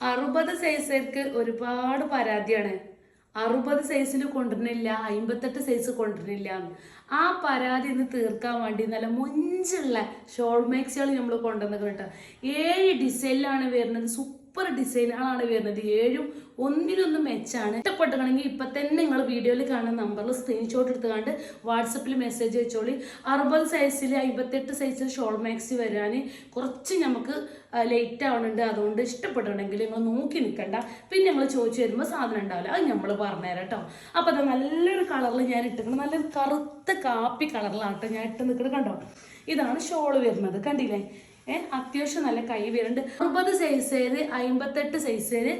അറുപത് സൈസുകാർക്ക് ഒരുപാട് പരാതിയാണ്. അറുപത് സൈസിൽ കൊണ്ടുവരുന്നില്ല അമ്പത്തെട്ട് സൈസ് കൊണ്ടുവരുന്നില്ല. ആ പരാതി ഇന്ന് തീർക്കാൻ വേണ്ടി നല്ല മുഞ്ചുള്ള ഷോൾ മേക്സുകൾ നമ്മൾ കൊണ്ടുവന്നത് കേട്ടോ. ഏഴ് ഡിസൈനിലാണ് വരുന്നത്. സൂപ്പർ ഡിസൈനുകളാണ് വരുന്നത്. ഏഴും ഒന്നിനൊന്ന് മെച്ചാണ് ഇഷ്ടപ്പെട്ടുകയാണെങ്കിൽ ഇപ്പൊ തന്നെ നിങ്ങൾ വീഡിയോയിൽ കാണുന്ന നമ്പറിൽ സ്ക്രീൻഷോട്ട് എടുത്തുകൊണ്ട് വാട്സപ്പിൽ മെസ്സേജ് അയച്ചോളി. അറുപത് സൈസിൽ അമ്പത്തെട്ട് സൈസിൽ ഷോൾ മാക്സി വരാൻ കുറച്ച് നമുക്ക് ലേറ്റ് ആവുന്നുണ്ട് അതുകൊണ്ട് ഇഷ്ടപ്പെട്ടുണ്ടെങ്കിൽ നിങ്ങൾ നോക്കി നിൽക്കണ്ട. പിന്നെ നമ്മൾ ചോദിച്ചു വരുമ്പോൾ സാധനം ഉണ്ടാവില്ല. അത് നമ്മൾ പറഞ്ഞുതരാം കേട്ടോ. അപ്പോൾ അത് നല്ലൊരു കളറിൽ ഞാൻ ഇട്ടിട്ടുണ്ട് നല്ലൊരു കറുത്ത കാപ്പി കളറിലാണ് കേട്ടോ ഞാൻ ഇട്ട് നിൽക്കുന്നത് കണ്ടോ? ഇതാണ് ഷോൾ വരുന്നത്. കണ്ടില്ലേ? ഏഹ് അത്യാവശ്യം നല്ല കൈ വരുന്നുണ്ട്. അറുപത് സൈസേര് അമ്പത്തെട്ട് സൈസേര്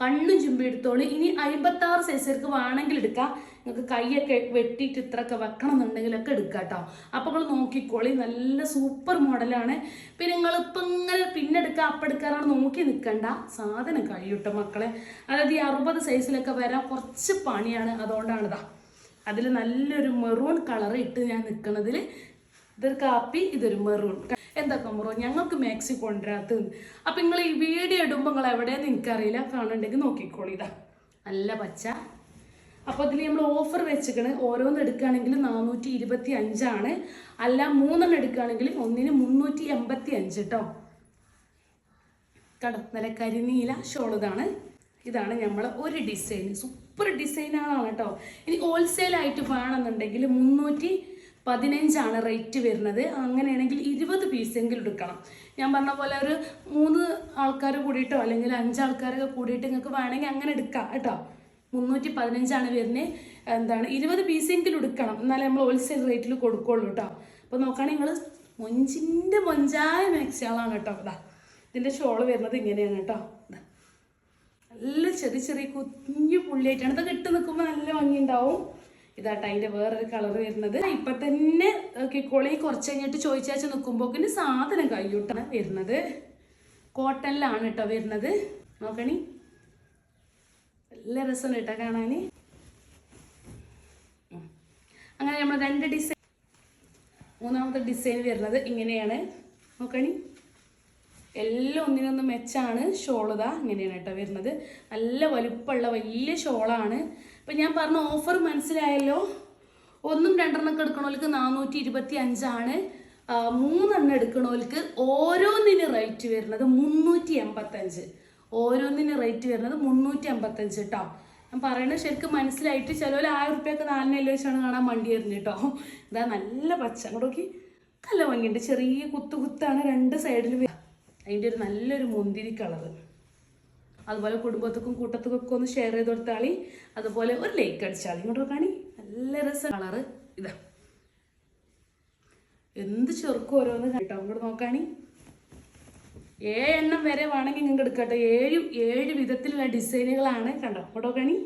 കണ്ണും ചുമ്പി എടുത്തോളൂ. ഇനി അമ്പത്തി ആറ് സൈസർക്ക് വേണമെങ്കിൽ എടുക്കാം. നിങ്ങൾക്ക് കൈയൊക്കെ വെട്ടിയിട്ട് ഇത്രയൊക്കെ വെക്കണം എന്നുണ്ടെങ്കിലൊക്കെ എടുക്കാം കേട്ടോ. അപ്പോൾ നിങ്ങൾ നോക്കിക്കോളി. നല്ല സൂപ്പർ മോഡലാണ് പിന്നെ നിങ്ങൾ ഇപ്പം ഇങ്ങനെ പിന്നെടുക്കുക അപ്പെടുക്കാറാണ് നോക്കി നിൽക്കണ്ട സാധനം കഴിയൂട്ടോ മക്കളെ. അതായത് ഈ അറുപത് സൈസിലൊക്കെ വരാൻ കുറച്ച് പണിയാണ്. അതുകൊണ്ടാണ് ഇതാ അതിൽ നല്ലൊരു മെറൂൺ കളർ ഇട്ട് ഞാൻ നിൽക്കുന്നതിൽ ഇതൊരു കാപ്പി ഇതൊരു മെറൂൺ എന്തൊക്കെ മുറോ? ഞങ്ങൾക്ക് മാക്സി കൊണ്ടുവരാത്തത് അപ്പം നിങ്ങൾ ഈ വീഡിയോ ഇടുമ്പോൾ നിങ്ങൾ എവിടെയെന്ന് എനിക്കറിയില്ല. കാണുന്നുണ്ടെങ്കിൽ നോക്കിക്കോളി ഇതാ. നല്ല പച്ച. അപ്പോൾ അതിൽ നമ്മൾ ഓഫർ വെച്ചിരിക്കണ്. ഓരോന്ന് എടുക്കുകയാണെങ്കിൽ നാനൂറ്റി ഇരുപത്തി അഞ്ചാണ് അല്ല മൂന്നെണ്ണം എടുക്കുകയാണെങ്കിൽ ഒന്നിന് മുന്നൂറ്റി എൺപത്തി അഞ്ച് കേട്ടോ കട നല്ല കരിനീല ഷോൾ ഇതാണ്. നമ്മൾ ഒരു ഡിസൈൻ സൂപ്പർ ഡിസൈനാണ് കേട്ടോ. ഇനി ഹോൾസെയിൽ ആയിട്ട് വേണമെന്നുണ്ടെങ്കിൽ മുന്നൂറ്റി പതിനഞ്ചാണ് റേറ്റ് വരുന്നത്. അങ്ങനെയാണെങ്കിൽ ഇരുപത് പീസെങ്കിലും എടുക്കണം. ഞാൻ പറഞ്ഞ പോലെ ഒരു മൂന്ന് ആൾക്കാർ കൂടിയിട്ടോ അല്ലെങ്കിൽ അഞ്ചാൾക്കാരൊക്കെ കൂടിയിട്ട് നിങ്ങൾക്ക് വേണമെങ്കിൽ അങ്ങനെ എടുക്കാം കേട്ടോ. മുന്നൂറ്റി പതിനഞ്ചാണ് വരുന്നത്. എന്താണ്? ഇരുപത് പീസെങ്കിലും എടുക്കണം. എന്നാലേ നമ്മൾ ഹോൾസെയിൽ റേറ്റിൽ കൊടുക്കുള്ളൂ കേട്ടോ. അപ്പോൾ നോക്കുകയാണെങ്കിൽ നിങ്ങൾ മൊഞ്ചിന്റെ മൊഞ്ചായ മാക്സികളാണ് കേട്ടോ. അതാ ഇതിന്റെ ഷോൾ വരുന്നത് ഇങ്ങനെയാണ് കേട്ടോ. നല്ല ചെറിയ ചെറിയ കുഞ്ഞു പുള്ളിയായിട്ടാണ്. ഇതൊക്കെ ഇട്ട് നിൽക്കുമ്പോൾ നല്ല ഭംഗിയുണ്ടാവും. ഇതാട്ടോ അതിന്റെ വേറൊരു കളർ വരുന്നത്. ഇപ്പൊ തന്നെ കിക്കോളി കുറച്ച് കഴിഞ്ഞിട്ട് ചോദിച്ചാച്ച് നിൽക്കുമ്പോക്കിന് സാധനം കയ്യൂട്ടാണ് വരുന്നത്. കോട്ടണിലാണ് കേട്ടോ വരുന്നത്. നോക്കണി. നല്ല രസം കേട്ടോ കാണാൻ അങ്ങനെ നമ്മൾ രണ്ട് ഡിസൈൻ മൂന്നാമത്തെ ഡിസൈൻ വരുന്നത് ഇങ്ങനെയാണ്. നോക്കണി. എല്ലാം ഒന്നിനൊന്ന് മെച്ചാണ് ഷോൾ ഇങ്ങനെയാണ് കേട്ടോ വരുന്നത്. നല്ല വലുപ്പമുള്ള വലിയ ഷോളാണ്. അപ്പം ഞാൻ പറഞ്ഞ ഓഫർ മനസ്സിലായല്ലോ? ഒന്നും രണ്ടെണ്ണമൊക്കെ എടുക്കണവർക്ക് നാനൂറ്റി ഇരുപത്തി അഞ്ചാണ് മൂന്നെണ്ണം എടുക്കണവർക്ക് ഓരോന്നിന് റേറ്റ് വരുന്നത് മുന്നൂറ്റി എൺപത്തഞ്ച് ഓരോന്നിന് റേറ്റ് വരുന്നത് മുന്നൂറ്റി എൺപത്തഞ്ച് കേട്ടോ ഞാൻ പറയുന്നത് ശരിക്കും മനസ്സിലായിട്ട് ചിലവർ ആയിരം റുപ്യൊക്കെ നാലിനെല്ലാം വെച്ചാണ് കാണാൻ വണ്ടി വരുന്നത് കേട്ടോ ഇതാ നല്ല പച്ച. അങ്ങോട്ട് നോക്കി. നല്ല ഭംഗിയുണ്ട്. ചെറിയ കുത്തു കുത്താണ് രണ്ട് സൈഡിൽ അതിന്റെ ഒരു നല്ലൊരു മുന്തിരി കളറ് അതുപോലെ കുടുംബത്തിക്കും കൂട്ടത്തിക്കും ഒക്കെ ഒന്ന് ഷെയർ ചെയ്ത് കൊടുത്താളി അതുപോലെ ഒരു ലൈക്ക് അടിച്ചാളി ഇങ്ങോട്ട് കാണി നല്ല രസം. കളറ് ഇതാ. എന്ത് ചെറുക്കും ഓരോന്ന് കേട്ടോ ഇങ്ങോട്ട് നോക്കാണി. ഏഴെണ്ണം വരെ വേണമെങ്കിൽ നിങ്ങൾക്ക് എടുക്കട്ടെ. ഏഴ് ഏഴ് വിധത്തിലുള്ള ഡിസൈനുകളാണ് കണ്ടോ ഫോട്ടോ നോക്കാണി.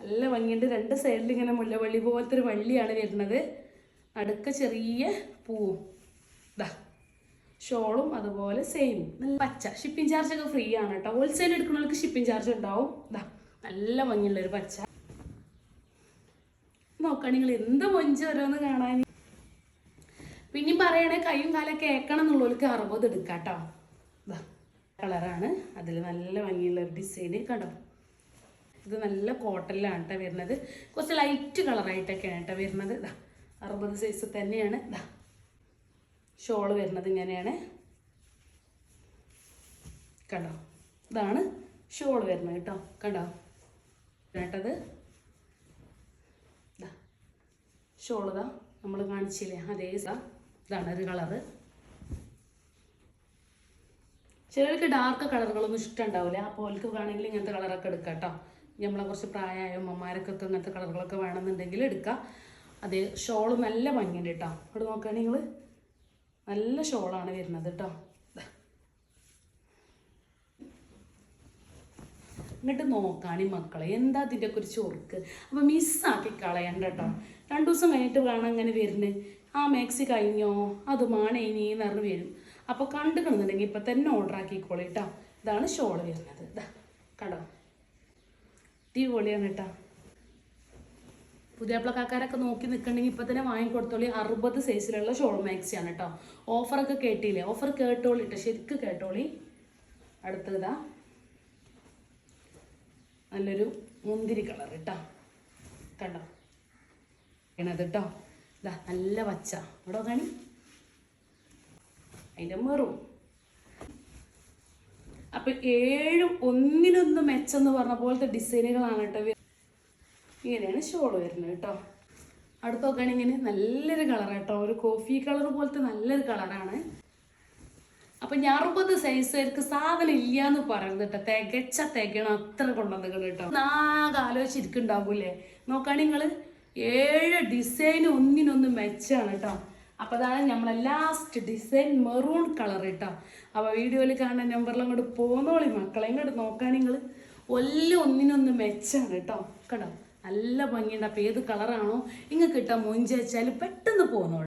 നല്ല ഭംഗിയുണ്ട്. രണ്ട് സൈഡിൽ ഇങ്ങനെ മുല്ലവള്ളി പോലത്തെ ഒരു വള്ളിയാണ് വരുന്നത്. അടുക്ക ചെറിയ പൂവും. ഇതാ. ഷോളും അതുപോലെ സെയിം നല്ല പച്ച. ഷിപ്പിംഗ് ചാർജ് ഒക്കെ ഫ്രീ ആണ് കേട്ടോ. ഹോൾസെയിൽ എടുക്കുന്നവർക്ക് ഷിപ്പിംഗ് ചാർജ് ഉണ്ടാവും. ഇതാ നല്ല ഭംഗിയുള്ള ഒരു പച്ച. നോക്കാം നിങ്ങൾ എന്ത് മൊഞ്ച് ഓരോന്ന് കാണാൻ. പിന്നെ പറയണേ കൈയും കാലൊക്കെ ഏക്കണം എന്നുള്ളവർക്ക് അറുപത് എടുക്കാം കേട്ടോ. കളറാണ്. അതിൽ നല്ല ഭംഗിയുള്ള ഒരു ഡിസൈന് കണ്ടോ? ഇത് നല്ല കോട്ടനിലാണ് കേട്ടോ വരുന്നത്. കുറച്ച് ലൈറ്റ് കളറായിട്ടൊക്കെയാണ് കേട്ടോ വരുന്നത്. ഇതാ അറുപത് സൈസ് തന്നെയാണ്. ഇതാ ഷോൾ വരുന്നത് ഇങ്ങനെയാണ്. കണ്ടോ? ഇതാണ് ഷോൾ വരുന്നത് കേട്ടോ. കണ്ടോ? കേട്ടത് ഷോൾ ഇതാ നമ്മൾ കാണിച്ചില്ലേ? അതേ ഇതാ. ഇതാണ് ഒരു കളറ്. ചിലർക്ക് ഡാർക്ക് കളറുകളൊന്നും ഇഷ്ടമുണ്ടാവില്ല അപ്പോൾ അവർക്ക് വേണമെങ്കിൽ ഇങ്ങനത്തെ കളറൊക്കെ എടുക്കാം കേട്ടോ. നമ്മളെ കുറച്ച് പ്രായമായ അമ്മമാർക്കൊക്കെ ഇങ്ങനത്തെ കളറുകളൊക്കെ വേണമെന്നുണ്ടെങ്കിൽ എടുക്കാം. അതേ ഷോൾ നല്ല ഭംഗിയുണ്ട് കേട്ടോ. അവിടെ നോക്കുകയാണെങ്കിൽ നല്ല ഷോളാണ് വരുന്നത് കേട്ടോ. എന്നിട്ട് നോക്കാണി മക്കളെ. എന്താ അതിന്റെ ഒരു ചൊറുക്ക്? അപ്പം മിസ്സാക്കി കളയണ്ട കേട്ടോ രണ്ടു ദിവസം കഴിഞ്ഞിട്ട് വേണം അങ്ങനെ വരുന്നത് ആ മാക്സി കഴിഞ്ഞോ? അത് മാണേനിന്ന് പറഞ്ഞ് വരും. അപ്പോൾ കണ്ടുക്കണമെന്നുണ്ടെങ്കിൽ ഇപ്പം തന്നെ ഓർഡർ ആക്കിക്കോളി കേട്ടോ ഇതാണ് ഷോൾ വരുന്നത്. ഇതാ കണ്ടോ? അടിപൊളിയാണ് കേട്ടോ പുതിയപ്പിളക്കാരൊക്കെ നോക്കി നിൽക്കണമെങ്കിൽ ഇപ്പം തന്നെ വാങ്ങിക്കൊടുത്തോളി അറുപത് സൈസിലുള്ള ഷോൾ മാക്സിയാണ് കേട്ടോ ഓഫറൊക്കെ കേട്ടില്ലേ? ഓഫർ കേട്ടോളി കേട്ടോ ശരിക്ക് കേട്ടോളി. അടുത്തതാ. നല്ലൊരു മുന്തിരി കളർ കേട്ടോ കണ്ടോ? ഇണത് കേട്ടോ ഇതാ നല്ല പച്ച. ഇവിടെ കാണി അതിന്റെ മെറും അപ്പം ഏഴും ഒന്നിനൊന്ന് മെച്ചെന്ന് പറഞ്ഞ പോലത്തെ ഡിസൈനുകളാണ് കേട്ടോ ഇങ്ങനെയാണ് ഷോൾ വരുന്നത് കേട്ടോ. അടുത്ത് നോക്കുകയാണെങ്കിൽ നല്ലൊരു കളർ കേട്ടോ. ഒരു കോഫി കളർ പോലത്തെ നല്ലൊരു കളറാണ് അപ്പൊ ഞാൻ അറുപത് സൈസുകാർക്ക് സാധനം ഇല്ല എന്ന് പറയുന്നത് കേട്ടോ. തികച്ച തികണം അത്ര കൊണ്ടുവന്നത് കേട്ടോ. നാകെ ആലോചിച്ചിരിക്കുന്നുണ്ടാവൂലേ? നോക്കുകയാണെങ്കിൽ നിങ്ങൾ ഏഴ് ഡിസൈൻ ഒന്നിനൊന്ന് മെച്ചാണ് കേട്ടോ. അപ്പൊ അതാണ് നമ്മളെ ലാസ്റ്റ് ഡിസൈൻ മെറൂൺ കളർ കേട്ടോ. അപ്പോൾ വീഡിയോയിൽ കാണുന്ന നമ്പറിൽ അങ്ങോട്ട് പോന്നോളി മക്കളെ. ഇങ്ങോട്ട് നോക്കുകയാണെങ്കിൽ എല്ലാം ഒന്നിനൊന്ന് മെച്ചാണ് കേട്ടോ. കേട്ടോ നല്ല ഭംഗിയുണ്ട്. അപ്പം ഏത് കളറാണോ ഇങ്ങ് കിട്ടാൻ മൊഞ്ച് പെട്ടെന്ന് പോന്നോളൂ.